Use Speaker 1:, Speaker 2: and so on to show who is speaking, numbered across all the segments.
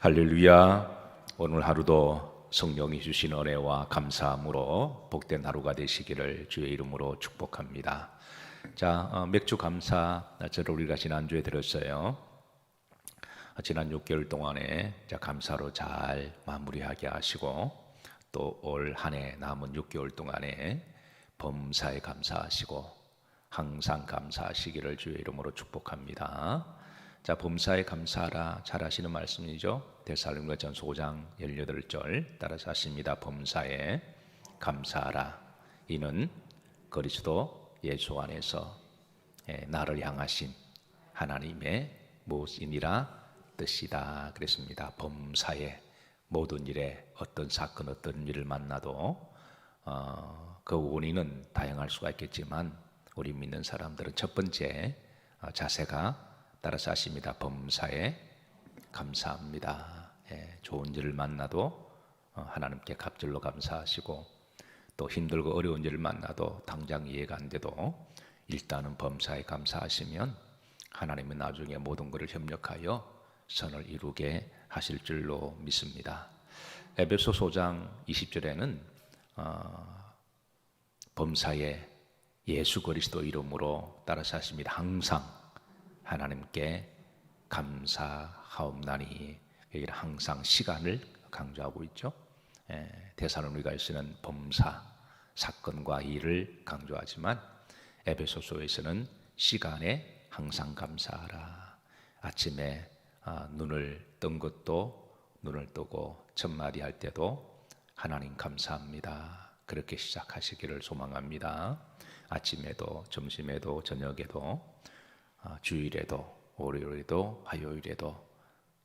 Speaker 1: 할렐루야. 오늘 하루도 성령이 주신 은혜와 감사함으로 복된 하루가 되시기를 주의 이름으로 축복합니다. 자, 어, 맥주 감사 저를 우리가 지난주에 들었어요. 지난 6개월 동안에 자, 감사로 잘 마무리하게 하시고 또 올 한 해 남은 6개월 동안에 범사에 감사하시고 항상 감사하시기를 주의 이름으로 축복합니다. 자, 범사에 감사하라 잘 아시는 말씀이죠. 데살로니가 전서 5장 18절 따라서 하십니다. 범사에 감사하라. 이는 그리스도 예수 안에서 예, 나를 향하신 하나님의 무엇이니라 뜻이다 그랬습니다. 범사에 모든 일에 어떤 사건 어떤 일을 만나도 어, 그 원인은 다양할 수가 있겠지만 우리 믿는 사람들은 첫 번째 어, 자세가 따라서 하십니다. 범사에 감사합니다. 예, 좋은 일을 만나도 어, 하나님께 갑절로 감사하시고 또 힘들고 어려운 일을 만나도 당장 이해가 안 돼도 일단은 범사에 감사하시면 하나님은 나중에 모든 것을 협력하여 선을 이루게 하실 줄로 믿습니다. 에베소 소장 20절에는 어, 범사에 예수 그리스도 이름으로 따라서 하십니다. 항상 하나님께 감사하옵나니 여기는 항상 시간을 강조하고 있죠. 대사로니가에서는 범사 사건과 일을 강조하지만 에베소서에서는 시간에 항상 감사하라. 아침에 아, 눈을 뜬 것도 눈을 뜨고 첫마디 할 때도 하나님 감사합니다. 그렇게 시작하시기를 소망합니다. 아침에도 점심에도 저녁에도 아, 주일에도 월요일에도 화요일에도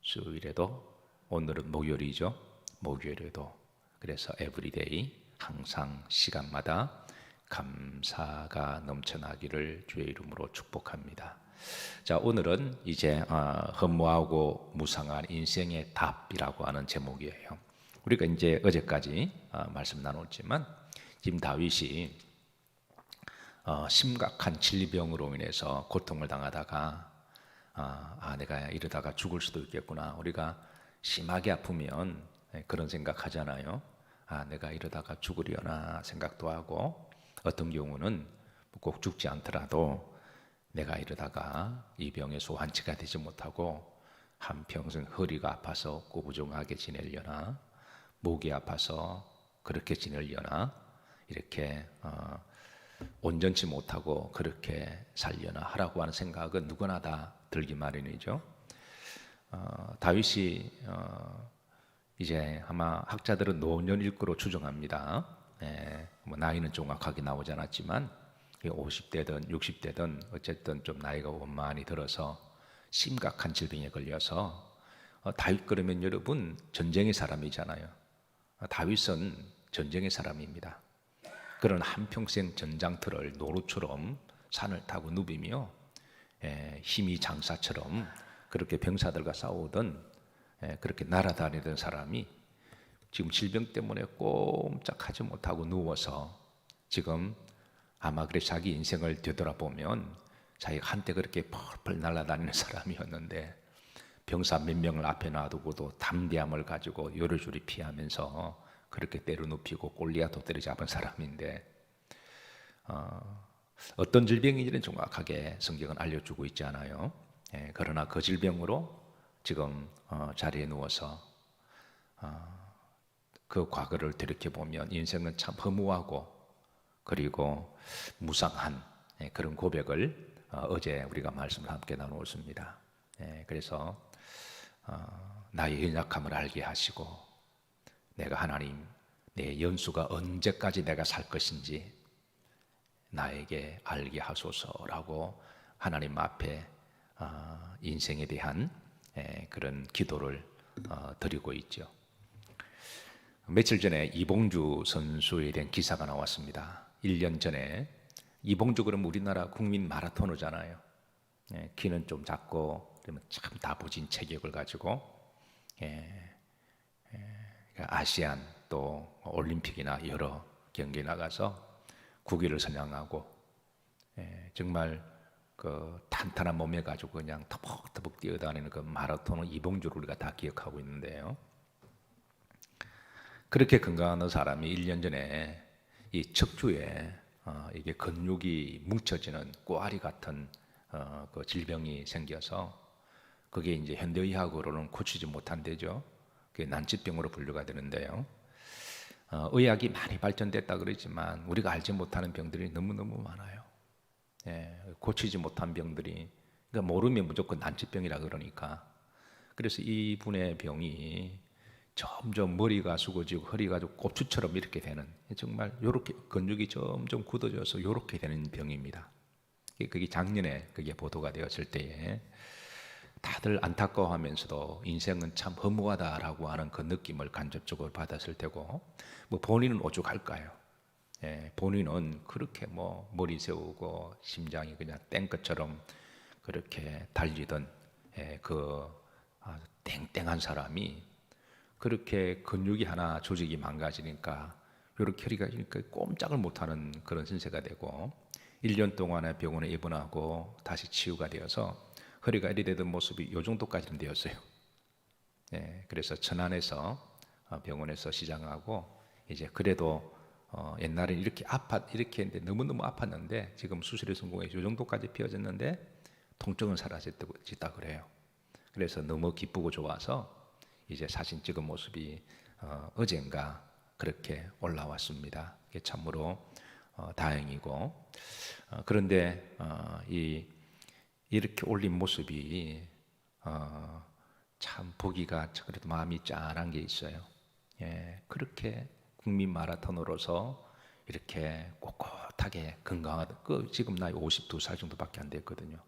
Speaker 1: 수요일에도 오늘은 목요일이죠. 목요일에도 그래서 에브리데이 항상 시간마다 감사가 넘쳐나기를 주의 이름으로 축복합니다. 자 오늘은 이제 어, 허무하고 무상한 인생의 답이라고 하는 제목이에요. 우리가 이제 어제까지 어, 말씀 나눴지만 지금 다윗이 어, 심각한 질병으로 인해서 고통을 당하다가 아, 아, 내가 이러다가 죽을 수도 있겠구나. 우리가 심하게 아프면 네, 그런 생각하잖아요. 아, 내가 이러다가 죽으려나 생각도 하고 어떤 경우는 꼭 죽지 않더라도 내가 이러다가 이 병에 소환치가 되지 못하고 한 평생 허리가 아파서 꾸부정하게 지내려나 목이 아파서 그렇게 지내려나 이렇게 어, 온전치 못하고 그렇게 살려나 하라고 하는 생각은 누구나 다 들기 마련이죠. 어, 다윗이 어, 이제 아마 학자들은 노년일 거로 추정합니다. 예, 뭐 나이는 정확하게 나오지 않았지만 50대든 60대든 어쨌든 좀 나이가 원만히 들어서 심각한 질병에 걸려서 어, 다윗 그러면 여러분 전쟁의 사람이잖아요. 어, 다윗은 전쟁의 사람입니다. 그런 한평생 전장터를 노루처럼 산을 타고 누비며 에, 힘이 장사처럼 그렇게 병사들과 싸우던 에, 그렇게 날아다니던 사람이 지금 질병 때문에 꼼짝하지 못하고 누워서 지금 아마 그래 자기 인생을 되돌아보면 자기가 한때 그렇게 펄펄 날아다니는 사람이었는데 병사 몇 명을 앞에 놔두고도 담대함을 가지고 요리조리 피하면서 그렇게 때려 눕히고 골리앗도 때려잡은 사람인데 어, 어떤 질병인지는 정확하게 성경은 알려주고 있지 않아요. 예, 그러나 그 질병으로 지금 어, 자리에 누워서 어, 그 과거를 들이켜 보면 인생은 참 허무하고 그리고 무상한 예, 그런 고백을 어, 제 우리가 말씀을 함께 나누었습니다. 예, 그래서 어, 나의 연약함을 알게 하시고 내가 하나님 내 연수가 언제까지 내가 살 것인지 나에게 알게 하소서라고 하나님 앞에 어, 인생에 대한 그런 기도를 어, 드리고 있죠. 며칠 전에 이봉주 선수에 대한 기사가 나왔습니다. 1년 전에 이봉주 그럼 우리나라 국민 마라토너잖아요. 키는 좀 작고 참 다부진 체격을 가지고 그러니까 아시안 또 올림픽이나 여러 경기에 나가서 국위를 선양하고 예, 정말 그 탄탄한 몸에 가지고 그냥 터벅터벅 뛰어다니는 그 마라톤을 이봉주를 우리가 다 기억하고 있는데요. 그렇게 건강한 사람이 1년 전에 이 척추에 어, 이게 근육이 뭉쳐지는 꼬아리 같은 어, 그 질병이 생겨서 그게 이제 현대의학으로는 고치지 못한대죠. 그게 난치병으로 분류가 되는데요. 어, 의학이 많이 발전됐다 그러지만 우리가 알지 못하는 병들이 너무 너무 많아요. 예, 고치지 못한 병들이 그러니까 모르면 무조건 난치병이라 그러니까 그래서 이분의 병이 점점 머리가 숙어지고 허리가 좀 고추처럼 이렇게 되는 정말 요렇게 근육이 점점 굳어져서 요렇게 되는 병입니다. 그게 작년에 그게 보도가 되었을 때에 다들 안타까워하면서도 인생은 참 허무하다라고 하는 그 느낌을 간접적으로 받았을 테고 뭐 본인은 오죽할까요? 예, 본인은 그렇게 뭐 머리 세우고 심장이 그냥 땡것처럼 그렇게 달리던 예, 그 아주 땡땡한 사람이 그렇게 근육이 하나 조직이 망가지니까 이렇게 허리가 꼼짝을 못하는 그런 신세가 되고 1년 동안에 병원에 입원하고 다시 치유가 되어서 허리가 이리 되던 모습이 요 정도까지는 되었어요. 예, 그래서 천안에서 어, 병원에서 시작하고 이제 그래도 어, 옛날에 이렇게 아팠 이렇게 했는데 너무 너무 아팠는데 지금 수술에 성공해서 요 정도까지 피어졌는데 통증은 사라졌다 그래요. 그래서 너무 기쁘고 좋아서 이제 사진 찍은 모습이 어, 어젠가 그렇게 올라왔습니다. 참으로 어, 다행이고 어, 그런데 어, 이 이렇게 올린 모습이 어, 참 보기가 그래도 마음이 짠한 게 있어요. 예, 그렇게 국민 마라톤으로서 이렇게 꼿꼿하게 건강하다. 그 지금 나이 52살 정도밖에 안 됐거든요.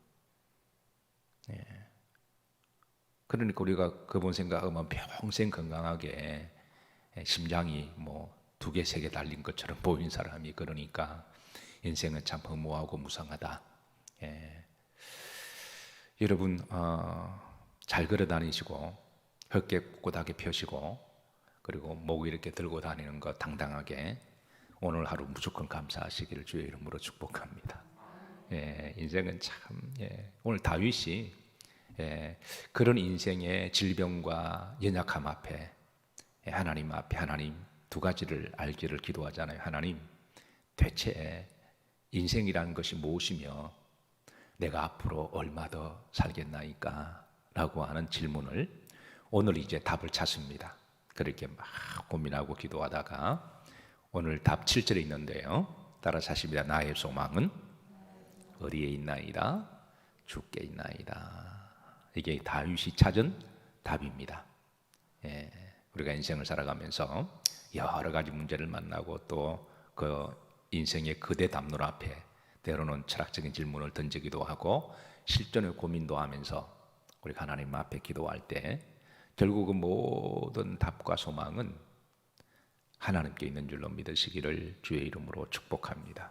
Speaker 1: 예. 그러니까 우리가 그분 생각하면 평생 건강하게 예, 심장이 뭐 두 개, 세 개 달린 것처럼 보인 사람이 그러니까 인생은 참 허무하고 무상하다. 예. 여러분 어, 잘 걸어 다니시고 헛게 꿋꿋하게 펴시고 그리고 목 이렇게 들고 다니는 거 당당하게 오늘 하루 무조건 감사하시기를 주의 이름으로 축복합니다. 예, 인생은 참 예, 오늘 다윗이 예, 그런 인생의 질병과 연약함 앞에 예, 하나님 앞에 하나님 두 가지를 알기를 기도하잖아요. 하나님 대체 인생이라는 것이 무엇이며 내가 앞으로 얼마 더 살겠나이까? 라고 하는 질문을 오늘 이제 답을 찾습니다. 그렇게 막 고민하고 기도하다가 오늘 답 7절에 있는데요. 따라서 하십니다. 나의 소망은 어디에 있나이다? 주께 있나이다. 이게 다윗이 찾은 답입니다. 예, 우리가 인생을 살아가면서 여러 가지 문제를 만나고 또 그 인생의 거대 담론 앞에 때로는 철학적인 질문을 던지기도 하고 실존의 고민도 하면서 우리가 하나님 앞에 기도할 때 결국은 모든 답과 소망은 하나님께 있는 줄로 믿으시기를 주의 이름으로 축복합니다.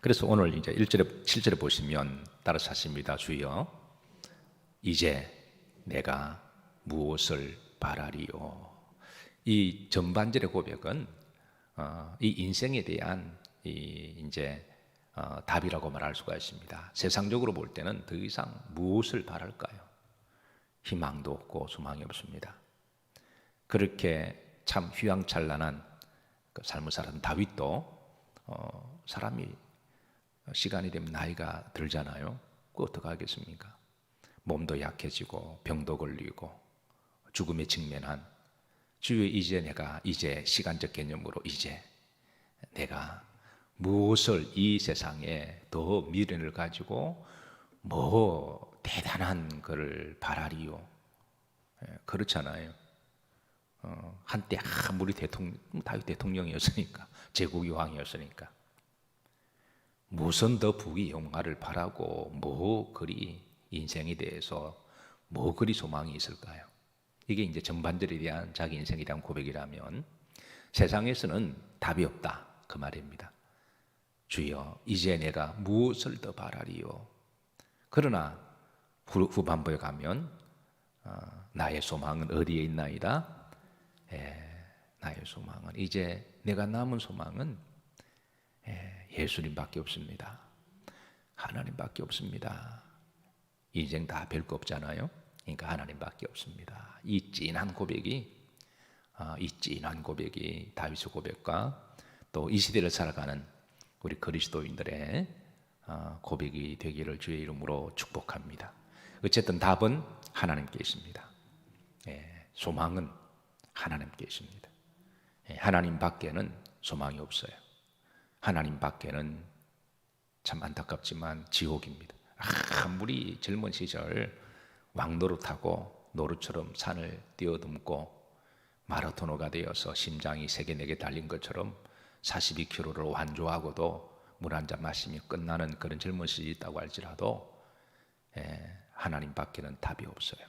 Speaker 1: 그래서 오늘 이제 1절에 7절에 보시면 따라서 하십니다. 주여 이제 내가 무엇을 바라리요? 이 전반절의 고백은 어, 이 인생에 대한 이 이제 어, 답이라고 말할 수가 있습니다. 세상적으로 볼 때는 더 이상 무엇을 바랄까요? 희망도 없고 소망이 없습니다. 그렇게 참 휘황찬란한 그 삶을 살았던 다윗도 어, 사람이 시간이 되면 나이가 들잖아요. 그 어떻게 하겠습니까? 몸도 약해지고 병도 걸리고 죽음에 직면한 주여 이제 내가 이제 시간적 개념으로 이제 내가 무엇을 이 세상에 더 미련을 가지고 뭐 대단한 것을 바라리요. 예, 그렇잖아요. 어, 한때 아무리 대통령, 다윗 대통령이었으니까 제국이 왕이었으니까 무슨 더 부귀 영화를 바라고 뭐 그리 인생에 대해서 뭐 그리 소망이 있을까요? 이게 이제 전반절에 대한 자기 인생에 대한 고백이라면 세상에서는 답이 없다 그 말입니다. 주여 이제 내가 무엇을 더 바라리요? 그러나 후- 후반부에 가면 어, 나의 소망은 어디에 있나이다? 예, 나의 소망은 이제 내가 남은 소망은 예, 예수님밖에 없습니다. 하나님밖에 없습니다. 인생 다 별거 없잖아요. 그러니까 하나님밖에 없습니다. 이 찐한 고백이 아, 이 찐한 고백이 다윗의 고백과 또 이 시대를 살아가는 우리 그리스도인들의 아, 고백이 되기를 주의 이름으로 축복합니다. 어쨌든 답은 하나님께 있습니다. 예, 소망은 하나님께 있습니다. 예, 하나님 밖에는 소망이 없어요. 하나님 밖에는 참 안타깝지만 지옥입니다. 아무리 젊은 시절 왕노릇하고 노릇처럼 산을 뛰어넘고 마라토너가 되어서 심장이 세개 네 개 달린 것처럼 42km를 완주하고도 물 한 잔 마시면 끝나는 그런 젊은 시절이 있다고 할지라도 예, 하나님 밖에는 답이 없어요.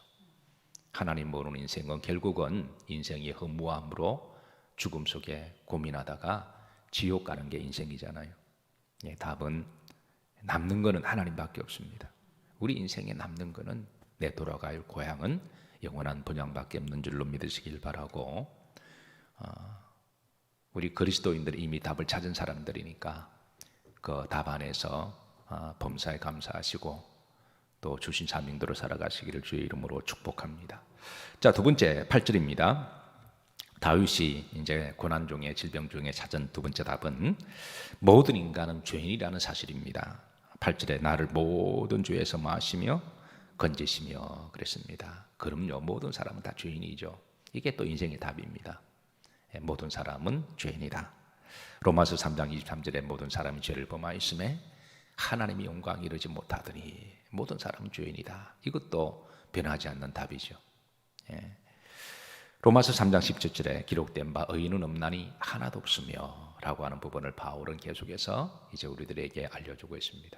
Speaker 1: 하나님 모르는 인생은 결국은 인생이 허무함으로 죽음 속에 고민하다가 지옥 가는 게 인생이잖아요. 예, 답은 남는 거는 하나님밖에 없습니다. 우리 인생에 남는 거는 내 돌아갈 고향은 영원한 번영밖에 없는 줄로 믿으시길 바라고 어, 우리 그리스도인들이 이미 답을 찾은 사람들이니까 그 답 안에서 어, 범사에 감사하시고 또 주신 사명대로 살아가시기를 주의 이름으로 축복합니다. 자, 두 번째 8절입니다. 다윗이 이제 고난 중에 질병 중에 찾은 두 번째 답은 모든 인간은 죄인이라는 사실입니다. 8절에 나를 모든 죄에서 마시며 건지시며 그랬습니다. 그럼요. 모든 사람은 다 죄인이죠. 이게 또 인생의 답입니다. 예, 모든 사람은 죄인이다. 로마서 3장 23절에 모든 사람이 죄를 범하였음에 하나님이 영광 이르지 못하더니 모든 사람은 죄인이다. 이것도 변하지 않는 답이죠. 예. 로마서 3장 17절에 기록된 바 의인은 없나니 하나도 없으며 라고 하는 부분을 바울은 계속해서 이제 우리들에게 알려주고 있습니다.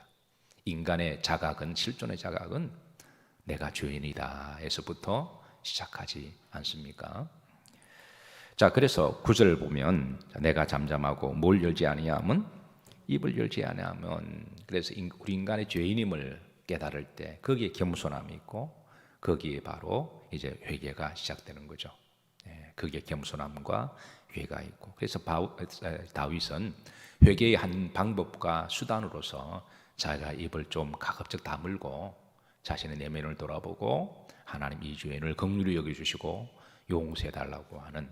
Speaker 1: 인간의 자각은 실존의 자각은 내가 죄인이다 에서부터 시작하지 않습니까? 자, 그래서 구절을 보면 내가 잠잠하고 뭘 열지 아니하면 입을 열지 아니하면 그래서 우리 인간의 죄인임을 깨달을 때 거기에 겸손함이 있고 거기에 바로 이제 회개가 시작되는 거죠. 예, 그게 겸손함과 회가 있고. 그래서 다윗은 회개의 한 방법과 수단으로서 자기가 입을 좀 가급적 다물고 자신의 내면을 돌아보고 하나님 이 주인을 긍휼히 여겨 주시고 용서해 달라고 하는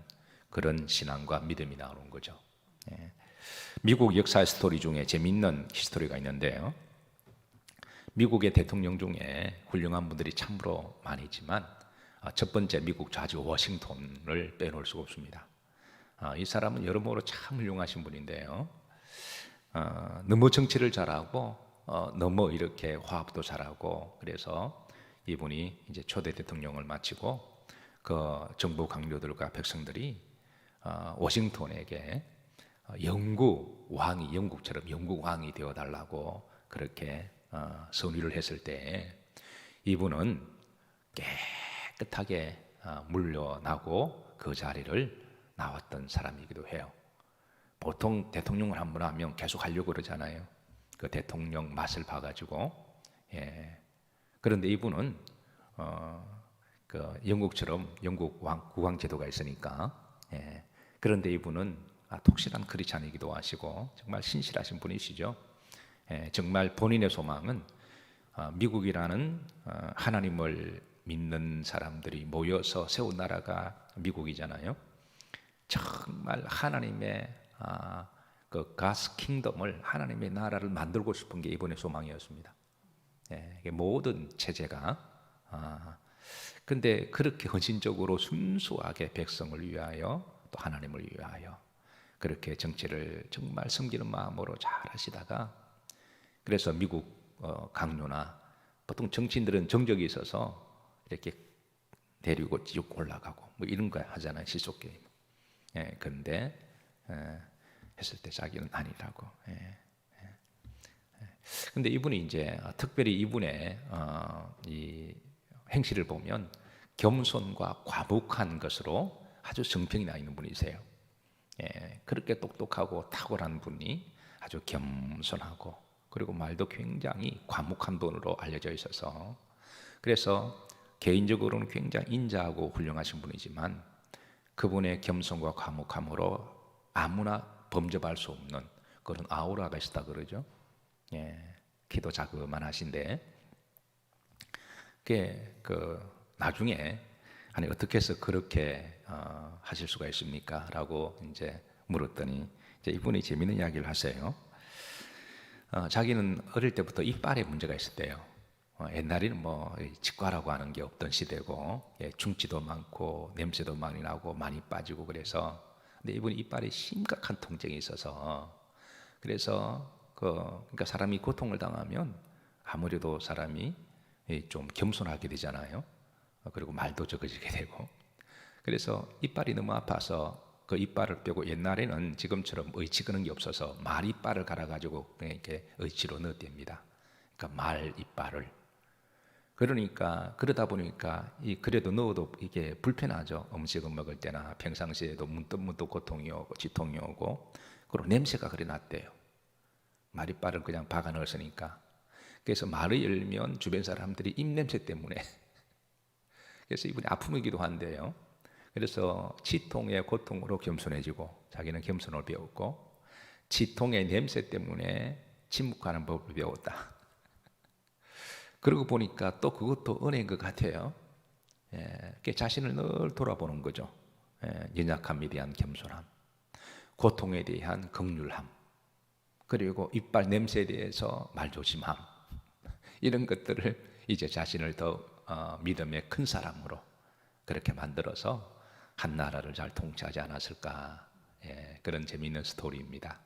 Speaker 1: 그런 신앙과 믿음이 나오는 거죠. 예. 미국 역사 스토리 중에 재밌는 히스토리가 있는데요. 미국의 대통령 중에 훌륭한 분들이 참으로 많이 있지만 아, 첫 번째 미국 좌주 워싱턴을 빼놓을 수가 없습니다. 아, 이 사람은 여러모로 참 훌륭하신 분인데요. 어, 너무 정치를 잘하고 어, 너무 이렇게 화합도 잘하고 그래서 이분이 이제 초대 대통령을 마치고 그 정부 강요들과 백성들이 어, 워싱턴에게 영국 왕이 영국처럼 영국 왕이 되어 달라고 그렇게 선의를 했을 때 이분은 깨끗하게 물려나고 그 자리를 나왔던 사람이기도 해요. 보통 대통령을 한 번 하면 계속 하려고 그러잖아요. 그 대통령 맛을 봐가지고. 예. 그런데 이분은 어, 그 영국처럼 영국 왕 국왕 제도가 있으니까. 예. 그런데 이분은 아, 독실한 크리스찬이기도 하시고 정말 신실하신 분이시죠. 예. 정말 본인의 소망은 어, 미국이라는 어, 하나님을 믿는 사람들이 모여서 세운 나라가 미국이잖아요. 정말 하나님의 아, 그 가스 킹덤을 하나님의 나라를 만들고 싶은 게 이번의 소망이었습니다. 예, 모든 체제가 아, 근데 그렇게 헌신적으로 순수하게 백성을 위하여 또 하나님을 위하여 그렇게 정치를 정말 섬기는 마음으로 잘 하시다가 그래서 미국 어, 강요나 보통 정치인들은 정적이 있어서 이렇게 데리고 쭉 올라가고 뭐 이런 거 하잖아요 시속 게임. 예, 그런데 예, 했을 때 자기는 아니라고. 예, 예, 예. 근데 이분이 이제 특별히 이분의 어, 이 행실을 보면 겸손과 과묵한 것으로 아주 정평이 나 있는 분이세요. 예, 그렇게 똑똑하고 탁월한 분이 아주 겸손하고 그리고 말도 굉장히 과묵한 분으로 알려져 있어서 그래서 개인적으로는 굉장히 인자하고 훌륭하신 분이지만 그분의 겸손과 과묵함으로 아무나 범접할 수 없는 그런 아우라가 있다 그러죠. 예. 키도 자그만하신데 그게 그 나중에 아니 어떻게 해서 그렇게 어, 하실 수가 있습니까?라고 이제 물었더니 이제 이분이 재밌는 이야기를 하세요. 어, 자기는 어릴 때부터 이빨에 문제가 있었대요. 어, 옛날에는 뭐 치과라고 하는 게 없던 시대고 예, 중지도 많고 냄새도 많이 나고 많이 빠지고 그래서 근데 이분이 이빨에 심각한 통증이 있어서 그래서 그 그러니까 사람이 고통을 당하면 아무래도 사람이 예, 좀 겸손하게 되잖아요. 어, 그리고 말도 적어지게 되고 그래서 이빨이 너무 아파서 그 이빨을 빼고 옛날에는 지금처럼 의치 그런 게 없어서 말 이빨을 갈아가지고 이렇게 의치로 넣었답니다. 그러니까 말 이빨을 그러니까 그러다 보니까 이 그래도 넣어도 이게 불편하죠. 음식을 먹을 때나 평상시에도 문득 문득 고통이 오고 지통이 오고 그리고 냄새가 그래 났대요. 마리빨을 그냥 박아 넣었으니까. 그래서 말을 열면 주변 사람들이 입 냄새 때문에 그래서 이분이 아픔이기도 한데요. 그래서 치통의 고통으로 겸손해지고 자기는 겸손을 배웠고 치통의 냄새 때문에 침묵하는 법을 배웠다. 그러고 보니까 또 그것도 은혜인 것 같아요. 예, 자신을 늘 돌아보는 거죠. 예, 연약함에 대한 겸손함, 고통에 대한 극률함, 그리고 이빨 냄새에 대해서 말조심함 이런 것들을 이제 자신을 더 어, 믿음의 큰 사람으로 그렇게 만들어서 한 나라를 잘 통치하지 않았을까 예, 그런 재미있는 스토리입니다.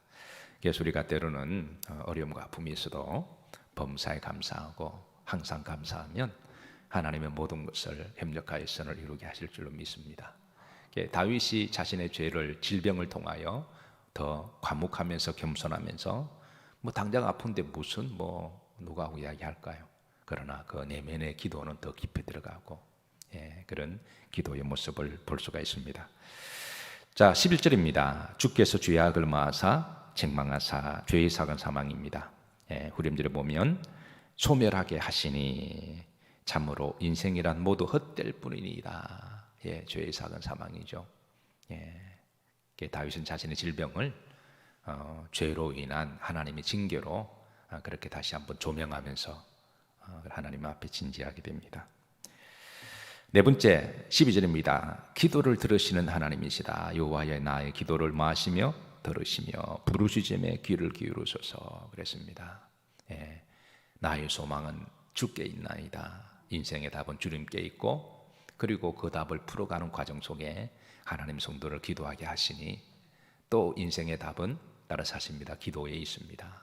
Speaker 1: 그래서 우리가 때로는 어, 어려움과 아픔이 있어도 범사에 감사하고 항상 감사하면 하나님의 모든 것을 협력하여 선을 이루게 하실 줄로 믿습니다. 다윗이 자신의 죄를 질병을 통하여 더 과묵하면서 겸손하면서 뭐 당장 아픈데 무슨 뭐 누가하고 이야기할까요? 그러나 그 내면의 기도는 더 깊이 들어가고 예, 그런 기도의 모습을 볼 수가 있습니다. 자, 11절입니다. 주께서 죄악을 마하사 책망하사 죄의 사건 사망입니다. 예, 후렴절에 보면 소멸하게 하시니 참으로 인생이란 모두 헛될 뿐이니이다. 예, 죄의 사건 사망이죠. 예, 다윗은 자신의 질병을 어, 죄로 인한 하나님의 징계로 어, 그렇게 다시 한번 조명하면서 어, 하나님 앞에 진지하게 됩니다. 네 번째 12절입니다. 기도를 들으시는 하나님이시다. 여호와의 나의 기도를 마시며 들으시며 부르시즘에 귀를 기울으소서 그랬습니다. 예, 나의 소망은 주께 있나이다. 인생의 답은 주님께 있고 그리고 그 답을 풀어가는 과정 속에 하나님 성도를 기도하게 하시니 또 인생의 답은 따라 사십니다. 기도에 있습니다.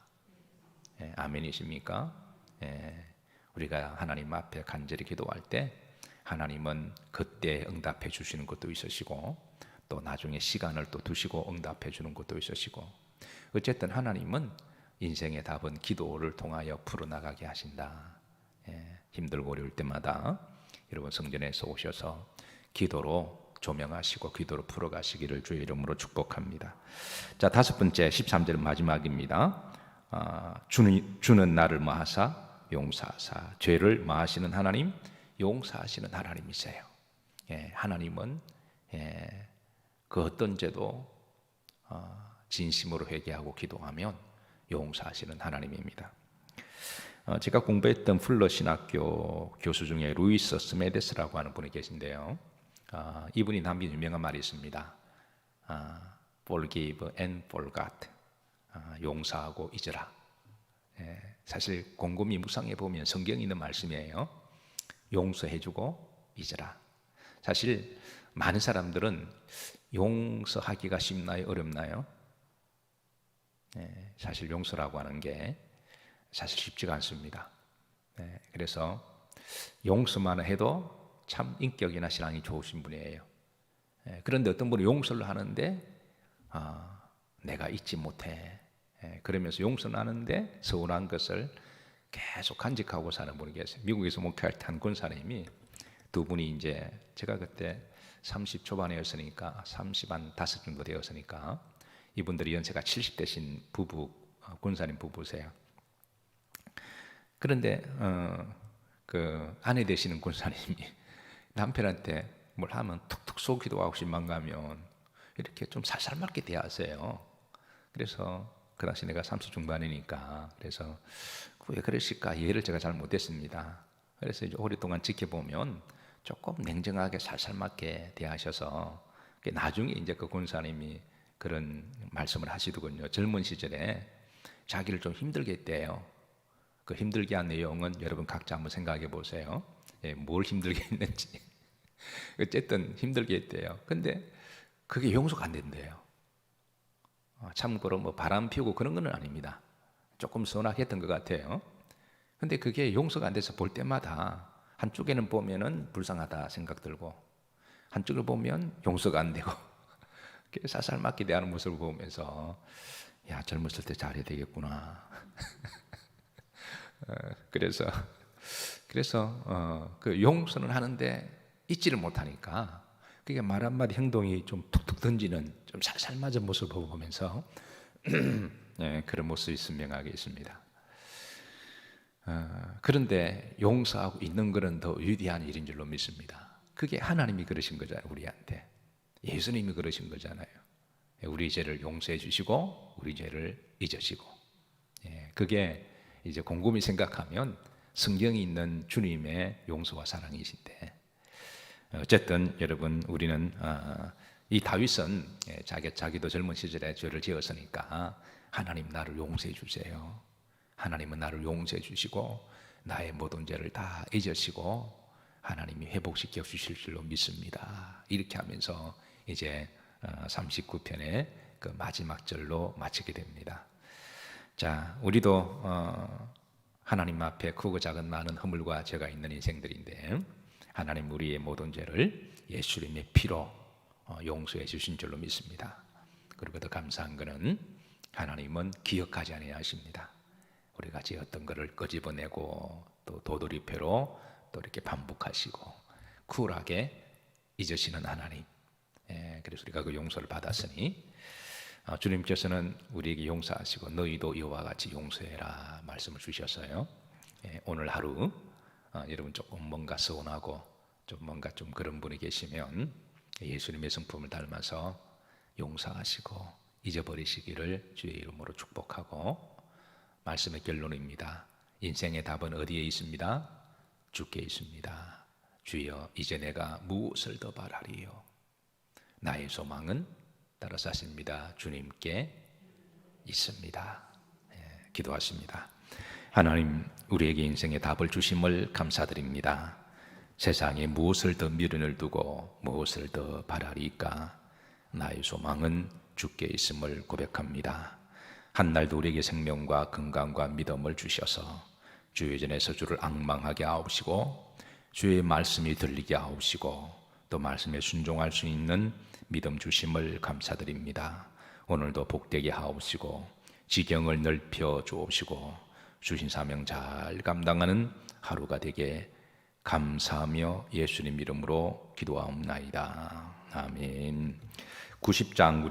Speaker 1: 예, 아멘이십니까? 예, 우리가 하나님 앞에 간절히 기도할 때 하나님은 그때 응답해 주시는 것도 있으시고 또 나중에 시간을 또 두시고 응답해 주는 것도 있으시고 어쨌든 하나님은 인생의 답은 기도를 통하여 풀어나가게 하신다. 예, 힘들고 어려울 때마다 여러분 성전에서 오셔서 기도로 조명하시고 기도로 풀어가시기를 주의 이름으로 축복합니다. 자 다섯 번째 13절 마지막입니다. 아, 주는, 주는 나를 마하사 용사하사 죄를 마하시는 하나님 용사하시는 하나님이세요. 예, 하나님은 예, 그 어떤 죄도 어, 진심으로 회개하고 기도하면 용서하시는 하나님입니다. 어, 제가 공부했던 풀러 신학교 교수 중에 루이스 스메데스라고 하는 분이 계신데요. 어, 이분이 남긴 유명한 말이 있습니다. 어, forgive and forget. 어, 용서하고 잊으라. 예, 사실 곰곰이 묵상해 보면 성경에 있는 말씀이에요. 용서해 주고 잊으라. 사실 많은 사람들은 용서하기가 쉽나요? 어렵나요? 네, 사실 용서라고 하는 게 사실 쉽지가 않습니다. 네, 그래서 용서만 해도 참 인격이나 신앙이 좋으신 분이에요. 네, 그런데 어떤 분은 용서를 하는데 아, 내가 잊지 못해. 네, 그러면서 용서는 하는데 서운한 것을 계속 간직하고 사는 분이 계세요. 미국에서 목회할 때한 군사님이 두 분이 이제 제가 그때 30 초반이었으니까 30한 다섯 정도 되었으니까 이분들이 연세가 70대신 부부 어, 군사님 부부세요. 그런데 어, 그 아내 되시는 군사님이 남편한테 뭘 하면 툭툭 쏘기도 하고 신만 가면 이렇게 좀 살살 맞게 대하세요. 그래서 그 당시 내가 30 중반이니까 그래서 왜 그러실까 이해를 제가 잘 못했습니다. 그래서 이제 오랫동안 지켜보면 조금 냉정하게 살살 맞게 대하셔서 나중에 이제 그 권사님이 그런 말씀을 하시더군요. 젊은 시절에 자기를 좀 힘들게 했대요. 그 힘들게 한 내용은 여러분 각자 한번 생각해 보세요. 예, 뭘 힘들게 했는지. 어쨌든 힘들게 했대요. 근데 그게 용서가 안 된대요. 어, 참고로 뭐 바람 피우고 그런 건 아닙니다. 조금 서운하겠던 것 같아요. 근데 그게 용서가 안 돼서 볼 때마다 한쪽에는 보면은 불쌍하다 생각 들고 한쪽을 보면 용서가 안 되고 그게 살살맞게 대하는 모습을 보면서 야 젊었을 때 잘해야 되겠구나. 어, 그래서 그래서 어, 그 용서는 하는데 잊지를 못하니까 그게 말 한마디 행동이 좀 툭툭 던지는 좀 살살 맞은 모습을 보면서 네, 그런 모습이 선명하게 있습니다. 어, 그런데 용서하고 있는 것은 더 위대한 일인 줄로 믿습니다. 그게 하나님이 그러신 거잖아요, 우리한테. 예수님이 그러신 거잖아요. 우리 죄를 용서해 주시고 우리 죄를 잊으시고. 예, 그게 이제 곰곰이 생각하면 성경이 있는 주님의 용서와 사랑이신데 어쨌든 여러분 우리는 어, 이 다윗은 예, 자기 자기도 젊은 시절에 죄를 지었으니까 하나님 나를 용서해 주세요. 하나님은 나를 용서해 주시고 나의 모든 죄를 다 잊으시고 하나님이 회복시켜 주실 줄로 믿습니다. 이렇게 하면서 이제 39편의 그 마지막 절로 마치게 됩니다. 자, 우리도 어, 하나님 앞에 크고 작은 많은 허물과 죄가 있는 인생들인데 하나님 우리의 모든 죄를 예수님의 피로 어, 용서해 주신 줄로 믿습니다. 그리고 더 감사한 것은 하나님은 기억하지 아니하십니다. 우리가 지었던 것을 끄집어내고 또 도돌이표로 또 이렇게 반복하시고 쿨하게 잊으시는 하나님. 예, 그래서 우리가 그 용서를 받았으니 어, 주님께서는 우리에게 용서하시고 너희도 이와 같이 용서해라 말씀을 주셨어요. 예, 오늘 하루 어, 여러분 조금 뭔가 서운하고 좀 뭔가 좀 그런 분이 계시면 예수님의 성품을 닮아서 용서하시고 잊어버리시기를 주의 이름으로 축복하고 말씀의 결론입니다. 인생의 답은 어디에 있습니다? 주께 있습니다. 주여 이제 내가 무엇을 더 바라리요? 나의 소망은 따라서 하십니다. 주님께 있습니다. 예, 기도하십니다. 하나님 우리에게 인생의 답을 주심을 감사드립니다. 세상에 무엇을 더 미련을 두고 무엇을 더 바라리까? 나의 소망은 주께 있음을 고백합니다. 한 날도 우리에게 생명과 건강과 믿음을 주셔서 주의 전에서 주를 앙망하게 하옵시고 주의 말씀이 들리게 하옵시고 또 말씀에 순종할 수 있는 믿음 주심을 감사드립니다. 오늘도 복되게 하옵시고 지경을 넓혀 주옵시고 주신 사명 잘 감당하는 하루가 되게 감사하며 예수님 이름으로 기도하옵나이다. 아멘. 90장 우리